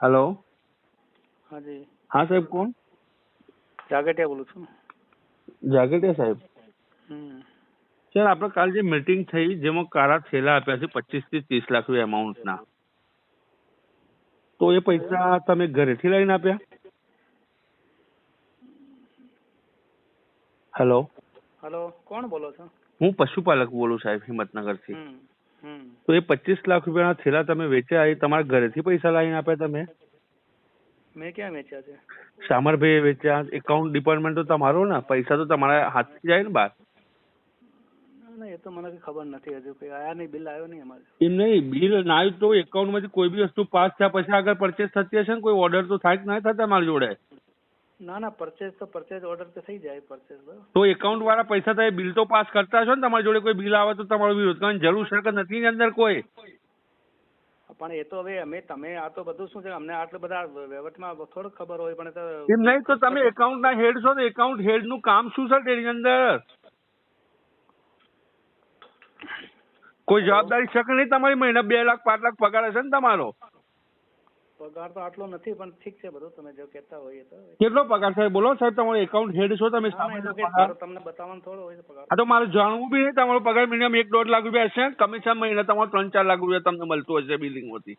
Hello. હાજી. હા સાહેબ કોણ? જાગટિયા બોલું છું જાગટિયા સાહેબ. સર આપણે કાલ જે મીટિંગ થઈ જેમાં કારા થેલા આપ્યા છે પચીસથી ત્રીસ લાખ એમાઉન્ટ ના. તો એ પૈસા તમે ઘરેથી લઈને આપ્યા? હેલો. હેલો કોણ બોલો છો? હું પશુપાલક બોલું સાહેબ હિંમતનગરથી. તો એ પચીસ લાખ રૂપિયાના થેલા તમે વેચ્યા એ તમારા ઘરેથી પૈસા લાવીને આપ્યા તમે? મેં ક્યાં વેચ્યા છે? શામરભાઈએ વેચ્યા. એકાઉન્ટ ડિપાર્ટમેન્ટ તો તમારો ને. પૈસા તો તમારા હાથથી જાય ને બહાર. ના એ તો મને ખબર નથી હજુ. આયા નહીં બિલ આવ્યો નહીં અમારે. એમ નહીં બિલ ના આવ્યું તો એકાઉન્ટમાંથી કોઈ બી વસ્તુ પાસ થયા પછી આગળ પરચેસ થતી હશે ને? કોઈ ઓર્ડર તો થાય કે ના થાય તમારી જોડે? ના ના પરચેસ તો પરચેસ ઓર્ડર તો થઈ જાય પરચેસ તો એકાઉન્ટ વાળા પૈસા તમે બિલ તો પાસ કરતા છો ને તમારી જોડે કોઈ બિલ આવે તો તમારો વિરોધ કરવાની જરૂર છે નથી ને અંદર કોઈ? પણ એ તો હવે અમે તમે આ તો બધું શું છે અમને આટલા બધા વહીવટમાં થોડું ખબર હોય પણ એમ નહીં તો તમે એકાઉન્ટના હેડ છો ને એકાઉન્ટ હેડનું કામ શું છે તેની અંદર? કોઈ જવાબદારી શક નહીં? તમારી મહિના બે લાખ પાંચ લાખ પગાર હશે ને તમારો? પગાર તો આટલો નથી પણ ઠીક છે બધું તમે જો કહેતા હોય તો. કેટલો પગાર? સાહેબ બોલો સાહેબ તમારો એકાઉન્ટ હેડ છો તમે તમને બતાવવાનું થોડો હોય પગાર. આ તો મારે જાણવું બી નહીં તમારો પગાર મિનિમમ એક દોઢ લાખ રૂપિયા હશે કમિશન મહિને તમારો ત્રણ ચાર લાખ રૂપિયા તમને મળતું હશે બિલિંગમાંથી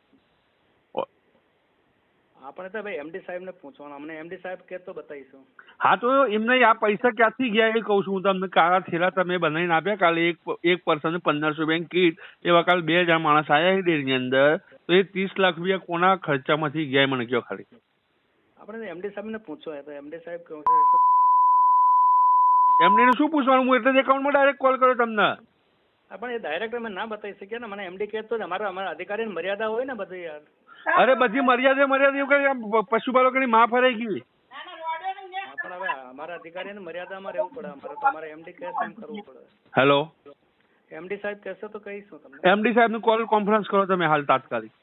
આપણે તો ભાઈ એમડી સાહેબ ને પૂછવાનું અમને એમડી સાહેબ કે તો બતાવીશું. હા તો એમને આ પૈસા ક્યાંથી ગયા એ કહું છું હું તમને. કાળા થેલા તમે બનાવીને આપ્યા કાલે એક એક પર્સન પંદરસો બેંક કીટ એવા કાલે બે હજાર માણસ આવ્યા ડેરી ની અંદર. તો એ ત્રીસ લાખ રૂપિયા કોના ખર્ચામાંથી ગયા મને કયો ખાલી. આપણે એમડી સાહેબ ને પૂછો એમડી સાહેબ કહું એમને ને શું પૂછવાનું? હું એટલે જ એકાઉન્ટમાં ડાયરેક્ટ કોલ કર્યો તમને. પણ એ ડાયરેક્ટ અમે ના બતાવી શકીએ ને. મને એમડી કહેતો જ અમારા અમારા અધિકારી મર્યાદા હોય ને બધી યાર. અરે બધી મર્યાદા મર્યાદા એવું કઈ પશુપાલકોની માં ફરાઈ ગઈ. પણ હવે અમારા અધિકારીની મર્યાદામાં રહેવું પડે. અમારે તો અમારે એમડી કહેશે એમ કરવું પડે. હેલો એમડી સાહેબ કહેશે તો કહીશું તમને. એમડી સાહેબનું કોલ કોન્ફરન્સ કરો તમે હાલ તાત્કાલિક.